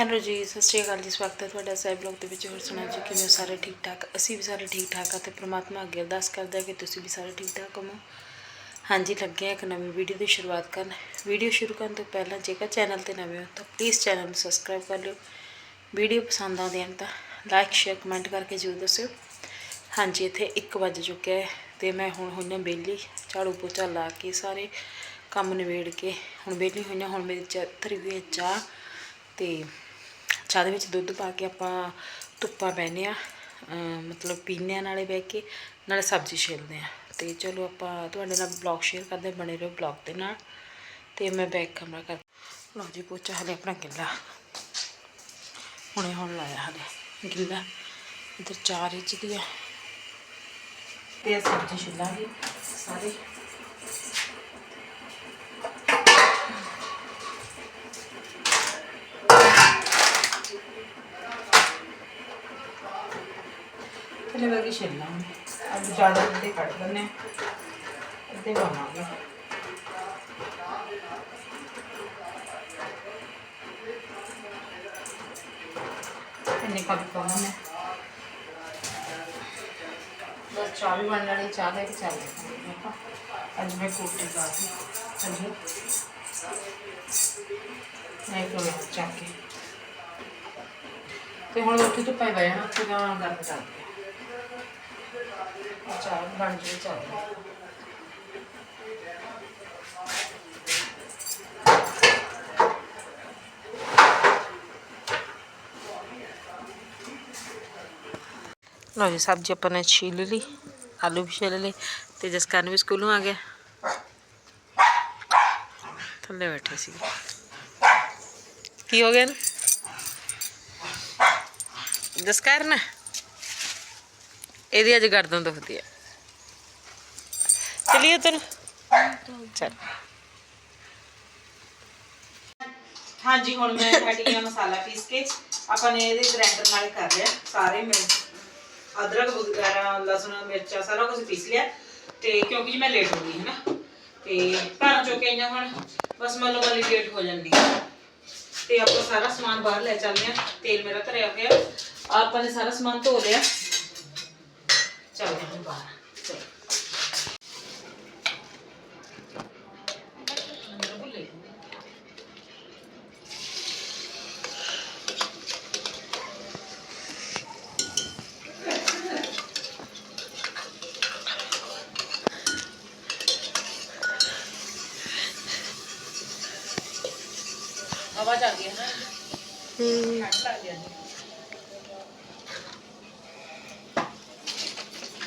Hello ਜੀ, ਸਤਿ ਸ਼੍ਰੀ ਅਕਾਲ ਜੀ, ਸਵਾਗਤ ਹੈ ਤੁਹਾਡਾ ਸਾਹਿਬ ਬਲੌਗ ਦੇ ਵਿੱਚ। ਹੋਰ ਸੁਣਾ ਜੀ, ਕਿਵੇਂ ਹੋ? ਸਾਰੇ ਠੀਕ ਠਾਕ? ਅਸੀਂ ਵੀ ਸਾਰੇ ਠੀਕ ਠਾਕ ਆ ਤੇ ਪ੍ਰਮਾਤਮਾ ਅੱਗੇ ਅਰਦਾਸ ਕਰਦੇ ਹਾਂ ਕਿ ਤੁਸੀਂ ਵੀ ਸਾਰੇ ਠੀਕ ਠਾਕ ਹੋਵੋ। ਹਾਂਜੀ, ਲੱਗੇ ਹਾਂ ਇੱਕ ਨਵੀਂ ਵੀਡੀਓ ਦੀ ਸ਼ੁਰੂਆਤ ਕਰਨ। ਵੀਡੀਓ ਸ਼ੁਰੂ ਕਰਨ ਤੋਂ ਪਹਿਲਾਂ ਜੇਕਰ ਚੈਨਲ ਤੇ ਨਵੇਂ ਹੋ ਤਾਂ ਪਲੀਜ਼ ਚੈਨਲ ਨੂੰ ਸਬਸਕ੍ਰਾਈਬ ਕਰ ਲਿਓ। ਵੀਡੀਓ ਪਸੰਦ ਆਉਂਦੀ ਹੈ ਤਾਂ ਲਾਈਕ ਸ਼ੇਅਰ ਕਮੈਂਟ ਕਰਕੇ ਜ਼ਰੂਰ ਦੱਸਿਓ। ਹਾਂਜੀ, ਇੱਥੇ 1 ਵਜ ਚੁੱਕਿਆ ਹੈ ਤੇ ਮੈਂ ਹੁਣ ਹੋਈ ਹੋਈਆਂ ਬੇਲੀ ਝਾੜੂ ਪੋਚਾ ਲਾ ਕੇ ਸਾਰੇ ਕੰਮ ਨਿਬੇੜ ਕੇ ਹੁਣ ਬੇਲੀ ਹੋਈਆਂ ਹੁਣ ਮੇਰੀ ਚਾਹ ਧਰੀ ਹੋਈ ਹੈ ਚਾਹ ਤੇ ਚਾਹ ਦੇ ਵਿੱਚ ਦੁੱਧ ਪਾ ਕੇ ਆਪਾਂ ਧੁੱਪਾਂ ਬਹਿੰਦੇ ਆ ਮਤਲਬ ਪੀਂਦੇ ਆ ਨਾਲੇ ਬਹਿ ਕੇ ਨਾਲੇ ਸਬਜ਼ੀ ਛਿਲਦੇ ਆ ਤੇ ਚਲੋ ਆਪਾਂ ਤੁਹਾਡੇ ਨਾਲ ਬਲੌਗ ਸ਼ੇਅਰ ਕਰਦੇ ਬਣੇ ਰਹੋ ਬਲੌਗ ਦੇ ਨਾਲ। ਤੇ ਮੈਂ ਬੈਕ ਕਮਰਾ ਕਰ ਲਓ ਜੀ, ਪੋਚਾ ਹਲੇ ਆਪਣਾ ਗਿੱਲਾ। ਹੁਣੇ ਹੁਣ ਲਾਇਆ ਹਲੇ, ਗਿੱਲਾ। ਇਧਰ ਚਾਰ ਇੰਚ ਦੀ ਆ। ਤੇ ਸਬਜ਼ੀ ਛਿਲਾਂਗੇ ਸਾਰੇ। ਥੱਲੇ ਵਰਗੀ ਛਿਲਾਂਗੇ? ਅੱਜ ਜ਼ਿਆਦਾ ਅੱਧੇ ਕੱਢ ਲੈਣੇ ਅੱਧੇ ਬਣਾਵਾਂਗੇ ਇੰਨੇ ਕੱਪ ਪਾਉਣਾ ਮੈਂ ਬਸ ਚਾਹ ਵੀ ਬਣ ਲੈਣੀ ਚਾਹ ਲੈ ਕੇ ਚੱਲ ਜਾਂਦੇ ਅੱਜ ਮੈਂ ਕੋਟੀ ਪਾ ਦਿੱਤੀ ਹਾਂਜੀ ਮੈਂ ਕੋਲ ਚੱਕ ਕੇ। ਤੇ ਹੁਣ ਉੱਥੇ ਤੋਂ ਪੈ ਗਿਆ ਗਾਂ ਗਰਮ ਕਰ ਚਾਹ ਬਣ ਜੇ ਚੱਲ ਲਓ ਜੀ, ਸਬਜ਼ੀ ਆਪਾਂ ਨੇ ਛੀਲ ਲਈ, ਆਲੂ ਵੀ ਛਿਲ ਲਏ ਤੇ ਜਸਕਰਨ ਵੀ ਸਕੂਲੋਂ ਆ ਗਿਆ। ਥੱਲੇ ਬੈਠੇ ਸੀ। ਕੀ ਹੋ ਗਿਆ ਨਾ ਜਸਕਰਨ? ਇਹਦੀ ਅੱਜ ਗਰਦਨ ਦੁਖਦੀ ਹੈ ਚਲਿਏ ਉਧਰ। ਚਲ। ਹਾਂਜੀ, ਹੁਣ ਮੈਂ ਹਟੀ ਮਸਾਲਾ ਪੀਸ ਕੇ ਆਪਾਂ ਨੇ ਇਹਦੇ ਗ੍ਰਾਈਂਡਰ ਨਾਲ ਕਰ ਲਿਆ। ਸਾਰੇ ਮਿਲ ਅਦਰਕ, ਵਗੈਰਾ, ਲਸਣ, ਮਿਰਚਾ, ਸਾਰਾ ਕੁਝ ਪੀਸ ਲਿਆ। ਤੇ ਕਿਉਂਕਿ ਜੀ ਮੈਂ ਲੇਟ ਹੋ ਗਈ ਹੈ ਨਾ, ਤੇ ਘਰਾਂ ਚੋਂ ਕੇ ਆਈਆਂ ਹੁਣ ਬਸ ਮੱਲੋ ਮੱਲੀ ਲੇਟ ਹੋ ਜਾਂਦੀ ਤੇ ਆਪਾਂ ਸਾਰਾ ਸਮਾਨ ਬਾਹਰ ਲੈ ਚੱਲਦੇ ਆ ਤੇਲ ਮੇਰਾ ਧਰਿਆ ਹੋਇਆ। ਆਪਾਂ ਨੇ ਸਾਰਾ ਸਮਾਨ ਧੋ ਲਿਆ। ਚੱਲਦੇ ਹਾਂ ਬਾਹਰ ਚਲੋ ਅੰਦਰ ਭੁੱਲੇ ਆਵਾਜ਼ ਆ ਗਈ ਹੈ ਨਾ ਠੰਡ ਲੱਗ ਜਾਂਦੀ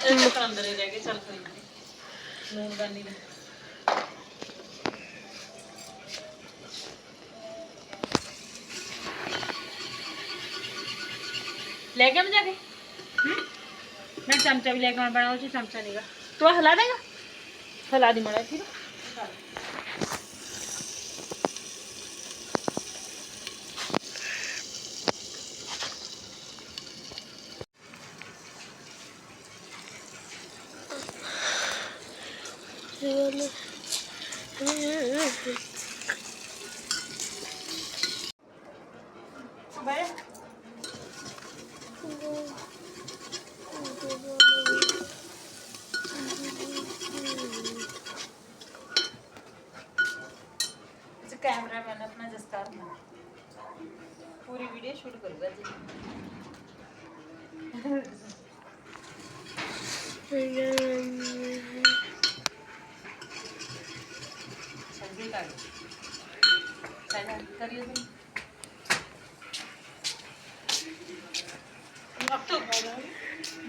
ਇਹ ਤਾਂ ਅੰਦਰ ਰਹਿ ਕੇ ਚੱਲ ਕੋਈ ਨਹੀਂ ਨੂਨ ਦਾ ਲੈ ਕੇ ਮੈਂ ਕੇ? ਹੂੰ? ਮੈਂ ਚਮਚਾ ਵੀ ਲੈ ਕੇ ਆਉਣਾ ਪੈਣਾ, ਉਹ ਚ ਚਮਚਾ ਨਹੀਂਗਾ ਤੂੰ ਹਿਲਾ ਦੇਗਾ? ਹਿਲਾ ਦੀ ਮੜਾ ਫਿਰ ਬਾਏ ਇਸ ਕੈਮਰਾ ਮੈਨ ਆਪਣਾ ਜਸਕਾਰ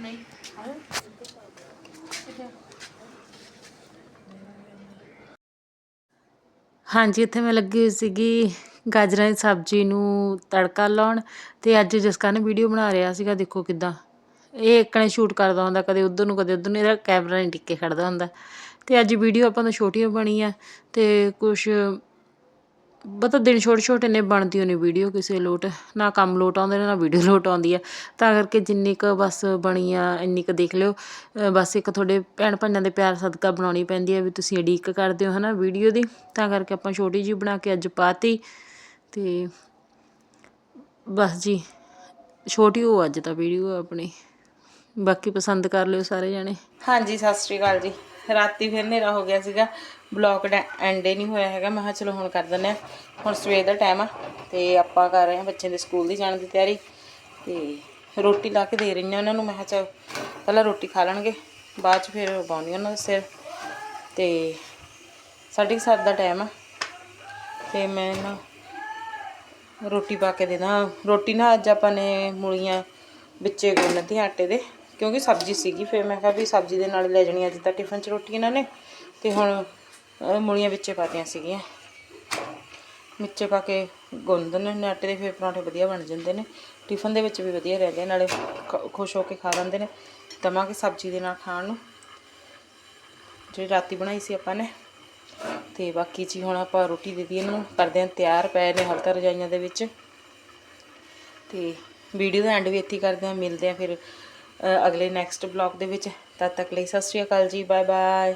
नहीं ਹਾਂਜੀ, ਇੱਥੇ ਮੈਂ ਲੱਗੀ ਹੋਈ ਸੀਗੀ ਗਾਜਰਾਂ ਦੀ ਸਬਜ਼ੀ ਨੂੰ ਤੜਕਾ ਲਾਉਣ ਤੇ ਅੱਜ ਜਸਕਰਨ ਵੀਡੀਓ ਬਣਾ ਰਿਹਾ ਸੀਗਾ, ਦੇਖੋ ਕਿਦਾਂ। ਇਹ ਇੱਕਣੇ ਸ਼ੂਟ ਕਰਦਾ ਹੁੰਦਾ, ਕਦੇ ਉਧਰ ਨੂੰ, ਕਦੇ ਉਧਰ ਨੂੰ, ਇਹਦਾ ਕੈਮਰਾ ਨਹੀਂ ਟਿੱਕੇ ਖੜਦਾ ਹੁੰਦਾ। ਤੇ ਅੱਜ ਵੀਡੀਓ ਆਪਾਂ ਨੂੰ ਛੋਟੀਆਂ ਬਣੀ ਆ ਤੇ ਕੁਝ ਪਤਾ ਦਿਨ ਛੋਟੇ ਛੋਟੇ ਨੇ ਬਣਦੀ ਹੋਣੀ ਵੀਡੀਓ ਕਿਸੇ ਲੋਟ, ਨਾ ਕੰਮ ਲੋਟ ਆਉਂਦੇ ਨੇ, ਨਾ ਵੀਡੀਓ ਲੋਟ ਆਉਂਦੀ ਆ। ਤਾਂ ਕਰਕੇ ਜਿੰਨੀ ਕੁ ਬਸ ਬਣੀ ਆ, ਇੰਨੀ ਕੁ ਦੇਖ ਲਿਓ। ਬਸ ਇੱਕ ਤੁਹਾਡੇ ਭੈਣ ਭਾਈਆਂ ਦੇ ਪਿਆਰ ਸਦਕਾ ਬਣਾਉਣੀ ਪੈਂਦੀ ਆ ਵੀ ਤੁਸੀਂ ਉਡੀਕ ਕਰਦੇ ਹੋ, ਹਨਾ ਵੀਡੀਓ ਦੀ। ਤਾਂ ਕਰਕੇ ਆਪਾਂ ਛੋਟੀ ਜਿਹੀ ਬਣਾ ਕੇ ਅੱਜ ਪਾਤੀ। ਤੇ ਬਸ ਜੀ, ਛੋਟੀ ਹੋ ਅੱਜ ਤਾਂ ਵੀਡੀਓ ਆਪਣੀ। ਬਾਕੀ ਪਸੰਦ ਕਰ ਲਿਓ ਸਾਰੇ ਜਣੇ। ਹਾਂਜੀ, ਸਤਿ ਸ਼੍ਰੀ ਅਕਾਲ ਜੀ। ਰਾਤੀ ਫਿਰ ਹਨੇਰਾ ਹੋ ਗਿਆ ਸੀਗਾ। ਬਲੌਗ ਦਾ ਐਂਡ ਹੀ ਨਹੀਂ ਹੋਇਆ ਹੈਗਾ। ਮੈਂ ਕਿਹਾ ਚਲੋ ਹੁਣ ਕਰ ਦਿੰਦੇ ਆ ਹੁਣ ਸਵੇਰ ਦਾ ਟਾਈਮ ਆ। ਤੇ ਆਪਾਂ ਕਰ ਰਹੇ ਹਾਂ ਬੱਚਿਆਂ ਦੇ ਸਕੂਲ ਦੀ ਜਾਣ ਦੀ ਤਿਆਰੀ। ਤੇ ਰੋਟੀ ਲਾ ਕੇ ਦੇ ਰਹੀ ਹਾਂ ਉਹਨਾਂ ਨੂੰ। ਮੈਂ ਕਿਹਾ ਚਲ ਪਹਿਲਾਂ ਰੋਟੀ ਖਾ ਲੈਣਗੇ। ਬਾਅਦ ਚ ਫਿਰ ਪਾਉਣੀ ਉਹਨਾਂ ਦਾ ਸਿਰ। ਤੇ ਸਾਢੇ ਕੁ ਸੱਤ ਦਾ ਟਾਈਮ ਆ। ਤੇ ਮੈਂ ਨਾ ਰੋਟੀ ਪਾ ਕੇ ਦੇਣਾ। ਰੋਟੀ ਨਾ ਅੱਜ ਆਪਾਂ ਨੇ ਮੂਲੀਆਂ ਵਿੱਚੇ ਗੁੰਨਤੀ ਆਟੇ ਦੇ। ਕਿਉਂਕਿ ਸਬਜ਼ੀ ਸੀਗੀ, ਫਿਰ ਮੈਂ ਕਿਹਾ ਵੀ ਸਬਜ਼ੀ ਦੇ ਨਾਲ ਲੈ ਜਾਣੀ ਅੱਜ ਤਾਂ ਟਿਫਨ 'ਚ ਰੋਟੀ ਇਹਨਾਂ ਨੇ, ਤੇ ਹੁਣ ਮੂਲੀਆਂ ਵਿੱਚੇ ਪਾਤੀਆਂ ਸੀਗੀਆਂ। ਵਿੱਚੇ ਪਾ ਕੇ ਗੁੰਨ ਨੇ ਆਟੇ ਦੇ, ਫਿਰ ਪਰੌਂਠੇ ਵਧੀਆ ਬਣ ਜਾਂਦੇ ਨੇ। ਟਿਫਨ ਦੇ ਵਿੱਚ ਵੀ ਵਧੀਆ ਰਹਿੰਦੇ ਨਾਲੇ ਖੁਸ਼ ਹੋ ਕੇ ਖਾ ਲੈਂਦੇ ਨੇ। ਦਵਾਂਗੇ ਸਬਜ਼ੀ ਦੇ ਨਾਲ ਖਾਣ ਨੂੰ। ਜਿਹੜੀ ਰਾਤੀ ਬਣਾਈ ਸੀ ਆਪਾਂ ਨੇ, ਤੇ ਬਾਕੀ ਜੀ ਹੁਣ ਆਪਾਂ ਰੋਟੀ ਦੇ ਦਈਏ ਇਹਨਾਂ ਕਰਦੇ ਹਾਂ ਤਿਆਰ ਪਏ ਨੇ ਹਾਲ ਤਾਂ ਰਜਾਈਆਂ ਦੇ ਵਿੱਚ। ਤੇ ਵੀਡੀਓ ਦਾ ਐਂਡ ਵੀ ਇੱਥੇ ਕਰਦੇ ਹਾਂ, ਮਿਲਦੇ ਹਾਂ ਫਿਰ ਅਗਲੇ ਨੈਕਸਟ ਬਲੌਗ ਦੇ ਵਿੱਚ ਤਦ ਤੱਕ ਲਈ ਸਤਿ ਸ਼੍ਰੀ ਅਕਾਲ ਜੀ ਬਾਏ ਬਾਏ